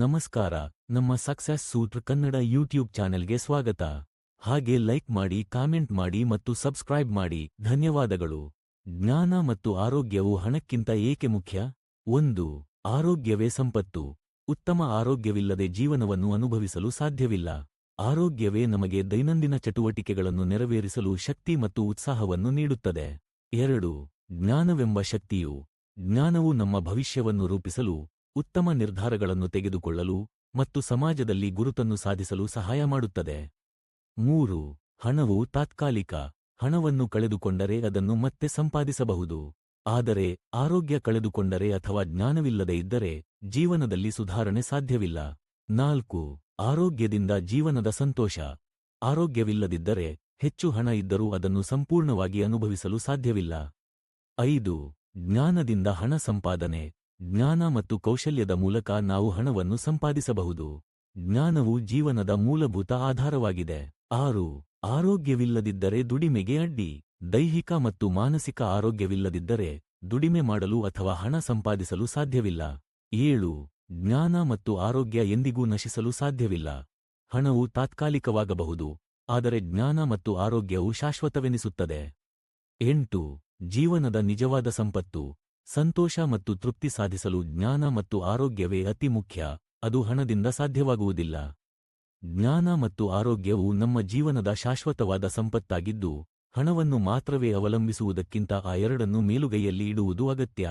ನಮಸ್ಕಾರ, ನಮ್ಮ ಸಕ್ಸಸ್ ಸೂತ್ರ ಕನ್ನಡ ಯೂಟ್ಯೂಬ್ ಚಾನೆಲ್ಗೆ ಸ್ವಾಗತ. ಹಾಗೆ ಲೈಕ್ ಮಾಡಿ, ಕಾಮೆಂಟ್ ಮಾಡಿ ಮತ್ತು ಸಬ್ಸ್ಕ್ರೈಬ್ ಮಾಡಿ. ಧನ್ಯವಾದಗಳು. ಜ್ಞಾನ ಮತ್ತು ಆರೋಗ್ಯವು ಹಣಕ್ಕಿಂತ ಏಕೆ ಮುಖ್ಯ? ಒಂದು, ಆರೋಗ್ಯವೇ ಸಂಪತ್ತು. ಉತ್ತಮ ಆರೋಗ್ಯವಿಲ್ಲದೆ ಜೀವನವನ್ನು ಅನುಭವಿಸಲು ಸಾಧ್ಯವಿಲ್ಲ. ಆರೋಗ್ಯವೇ ನಮಗೆ ದೈನಂದಿನ ಚಟುವಟಿಕೆಗಳನ್ನು ನೆರವೇರಿಸಲು ಶಕ್ತಿ ಮತ್ತು ಉತ್ಸಾಹವನ್ನು ನೀಡುತ್ತದೆ. ಎರಡು, ಜ್ಞಾನವೆಂಬ ಶಕ್ತಿಯು, ಜ್ಞಾನವು ನಮ್ಮ ಭವಿಷ್ಯವನ್ನು ರೂಪಿಸಲು ಉತ್ತಮ ನಿರ್ಧಾರಗಳನ್ನು ತೆಗೆದುಕೊಳ್ಳಲು ಮತ್ತು ಸಮಾಜದಲ್ಲಿ ಗುರುತನ್ನು ಸಾಧಿಸಲು ಸಹಾಯ ಮಾಡುತ್ತದೆ. ಮೂರು, ಹಣವು ತಾತ್ಕಾಲಿಕ, ಹಣವನ್ನು ಕಳೆದುಕೊಂಡರೆ ಅದನ್ನು ಮತ್ತೆ ಸಂಪಾದಿಸಬಹುದು. ಆದರೆ, ಆರೋಗ್ಯ ಕಳೆದುಕೊಂಡರೆ ಅಥವಾ ಜ್ಞಾನವಿಲ್ಲದೆ ಇದ್ದರೆ, ಜೀವನದಲ್ಲಿ ಸುಧಾರಣೆ ಸಾಧ್ಯವಿಲ್ಲ. ನಾಲ್ಕು, ಆರೋಗ್ಯದಿಂದ ಜೀವನದ ಸಂತೋಷ. ಆರೋಗ್ಯವಿಲ್ಲದಿದ್ದರೆ, ಹೆಚ್ಚು ಹಣ ಇದ್ದರೂ ಅದನ್ನು ಸಂಪೂರ್ಣವಾಗಿ ಅನುಭವಿಸಲು ಸಾಧ್ಯವಿಲ್ಲ. ಐದು, ಜ್ಞಾನದಿಂದ ಹಣ ಸಂಪಾದನೆ. ಜ್ಞಾನ ಮತ್ತು ಕೌಶಲ್ಯದ ಮೂಲಕ ನಾವು ಹಣವನ್ನು ಸಂಪಾದಿಸಬಹುದು. ಜ್ಞಾನವು ಜೀವನದ ಮೂಲಭೂತ ಆಧಾರವಾಗಿದೆ. ಆರು, ಆರೋಗ್ಯವಿಲ್ಲದಿದ್ದರೆ ದುಡಿಮೆಗೆ ಅಡ್ಡಿ. ದೈಹಿಕ ಮತ್ತು ಮಾನಸಿಕ ಆರೋಗ್ಯವಿಲ್ಲದಿದ್ದರೆ ದುಡಿಮೆ ಮಾಡಲು ಅಥವಾ ಹಣ ಸಂಪಾದಿಸಲು ಸಾಧ್ಯವಿಲ್ಲ. ಏಳು, ಜ್ಞಾನ ಮತ್ತು ಆರೋಗ್ಯ ಎಂದಿಗೂ ನಶಿಸಲು ಸಾಧ್ಯವಿಲ್ಲ. ಹಣವು ತಾತ್ಕಾಲಿಕವಾಗಬಹುದು, ಆದರೆ ಜ್ಞಾನ ಮತ್ತು ಆರೋಗ್ಯವು ಶಾಶ್ವತವೆನಿಸುತ್ತದೆ. ಎಂಟು, ಜೀವನದ ನಿಜವಾದ ಸಂಪತ್ತು. ಸಂತೋಷ ಮತ್ತು ತೃಪ್ತಿ ಸಾಧಿಸಲು ಜ್ಞಾನ ಮತ್ತು ಆರೋಗ್ಯವೇ ಅತಿ ಮುಖ್ಯ. ಅದು ಹಣದಿಂದ ಸಾಧ್ಯವಾಗುವುದಿಲ್ಲ. ಜ್ಞಾನ ಮತ್ತು ಆರೋಗ್ಯವು ನಮ್ಮ ಜೀವನದ ಶಾಶ್ವತವಾದ ಸಂಪತ್ತಾಗಿದ್ದು, ಹಣವನ್ನು ಮಾತ್ರವೇ ಅವಲಂಬಿಸುವುದಕ್ಕಿಂತ ಆ ಎರಡನ್ನು ಮೇಲುಗೈಯಲ್ಲಿ ಇಡುವುದು ಅಗತ್ಯ.